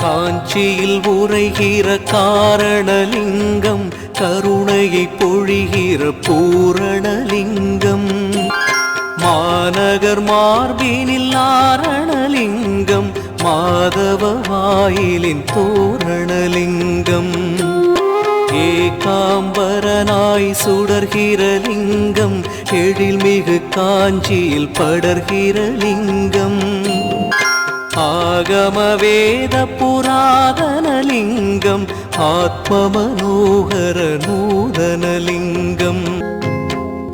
காஞ்சியில் உரைகிற காரணலிங்கம் கருணையை பொழிகிற பூரணலிங்கம். மாநகர் மார்பினில் நாரணலிங்கம் மாதவ வாயிலின் தோரணலிங்கம் ஏகாம்பரனாய் சுடர்கிற லிங்கம் எழில்மிகு காஞ்சியில் படர்கிற லிங்கம். ஆகம வேத புராதனலிங்கம் ஆத்மமனோகர நூதனலிங்கம்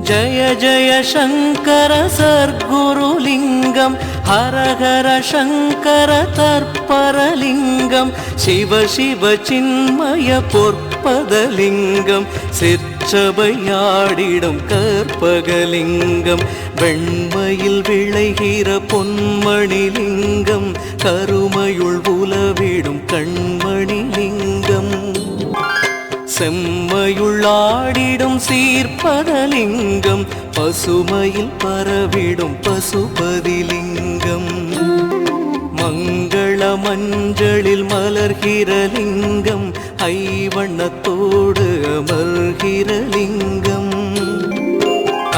ஜய ஜய சங்கர சர்க்குருலிங்கம் ஹரஹர சங்கர தற்பரலிங்கம் சிவ சிவ சின்மய பொற்பதலிங்கம் சிற்சபையாடிடும் கற்பகலிங்கம் வெண்மையில் விளைகிற பொன்மணி லிங்கம் கருமையுள் உலவிடும் கண்மணிலிங்கம் செம்மையுள்ளாடிடும் சீர்பதலிங்கம் பசுமையில் பரவிடும் பசுபதிலிங்கம். மங்கள மஞ்சளில் மலர்கிற லிங்கம் ஐவண்ணத்தோடு அமர்கிற லிங்கம்.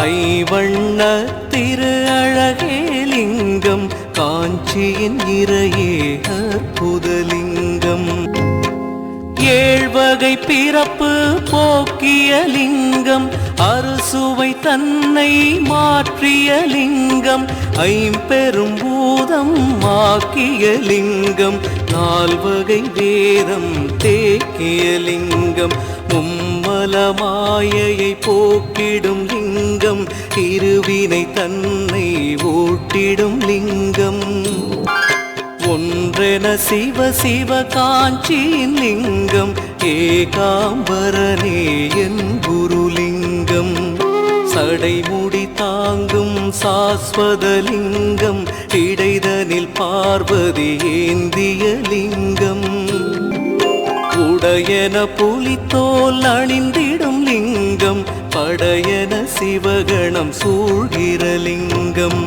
ஐவண்ண திரு அழகே லிங்கம் காஞ்சியின் இறையே அற்புதலிங்கம். ஏழ்வகை பிறப்பு போக்கிய லிங்கம் அறுசுவை தன்னை மாற்றிய லிங்கம் ஐம்பெரும் பூதம் ஆக்கிய லிங்கம் நால்வகை வேதம் தேக்கிய லிங்கம். மும்மல மாயையை போக்கிடும் லிங்கம் இருவினை தன்னை ஓட்டிடும் லிங்கம். ஒன்றென சிவ சிவ காஞ்சியின் லிங்கம் ஏகாம்பரனே என் குருலிங்கம். சடைமுடி தாங்கும் சாஸ்வதலிங்கம் இடைதனில் பார்வதி ஏந்திய லிங்கம். படையன புலித்தோல் அணிந்திடும் லிங்கம் படையன சிவகணம் சூழ்கிற லிங்கம்.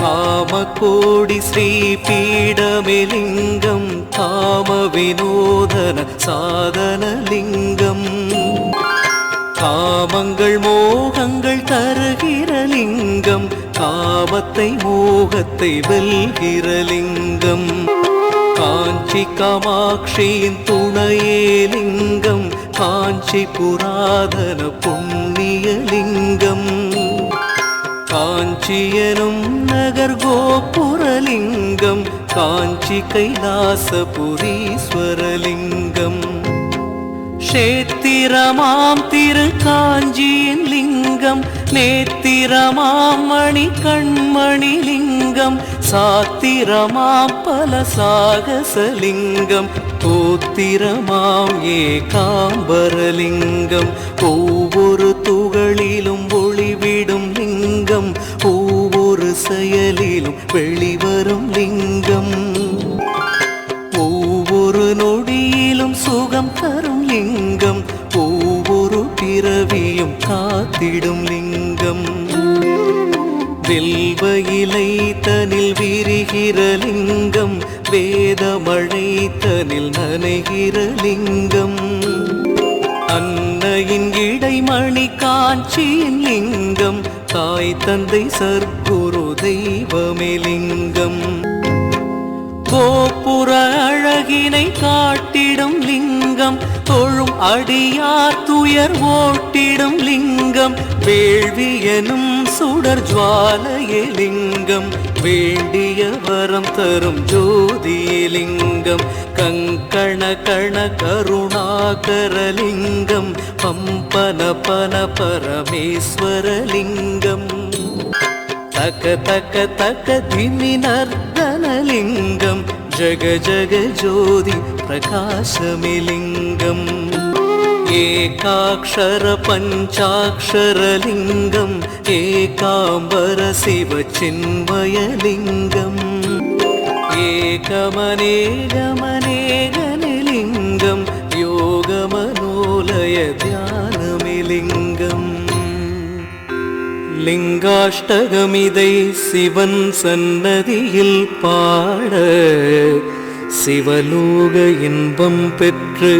காமக்கோடி ஸ்ரீ பீடமிலிங்கம் காம வினோதன சாதன லிங்கம். காமங்கள் மோகங்கள் தருகிற லிங்கம் காமத்தை மோகத்தை வெல்கிற லிங்கம். காஞ்சி காமாட்சியின் துணையே லிங்கம் காஞ்சி புராதன புண்ணிய லிங்கம். காஞ்சியனும் நகர் கோபுரலிங்கம் காஞ்சி கைலாசபுரீஸ்வரலிங்கம் க்ஷேத்திரமாம் திரு காஞ்சியின் லிங்கம் நேத்திரமாம் மணி கண்மணி லிங்கம் சாத்திரமாம் பல சாகசலிங்கம் கோத்திரமாம் ஏகாம்பரலிங்கம் ஒவ்வொரு துகளிலும் ஒளிவிடும் லிங்கம் ஒவ்வொரு செயலிலும் வெளிவரும் லிங்கம். ஒவ்வொரு நொடியிலும் சுகம் தரும் லிங்கம் பிறவியும் காத்திடும் லிங்கம். வெல்வ இலை தனில் விரிகிற லிங்கம். வேதமழை தனில் நனைகிற லிங்கம். அன்னையின் இடைமணி காட்சியின் லிங்கம். தாய் தந்தை சர்க்குரு தெய்வமே லிங்கம். கோபுர அழகினை காட்டு ஓட்டிடும் லிங்கம் தொழும் அடியார் துயர் ஓட்டிடும் லிங்கம் வேள்வி எனும் சுடர் ஜுவாலையே லிங்கம் வேண்டிய வரம் தரும் ஜோதியே லிங்கம் கங்கண கண கருணாகரலிங்கம் பம்பன பன பரமேஸ்வரலிங்கம் தக்க தக்க தக்க திமி நர்தனலிங்கம் ஜக ஜக ஜோதி பிரகாசமிலிங்கம் ஏகாட்சர பஞ்சாட்சரலிங்கம் ஏகாம்பர சிவ சின்மயலிங்கம் ஏகமனேகமனேகனிலிங்கம் யோகமனோலய தியானமிலிங்கம் லிங்காஷ்டகமிதை சிவன் சன்னதியில் பாட சிவலோக இன்பம் பெற்று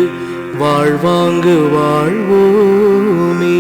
வாழ்வாங்கு வாழ்வோமே.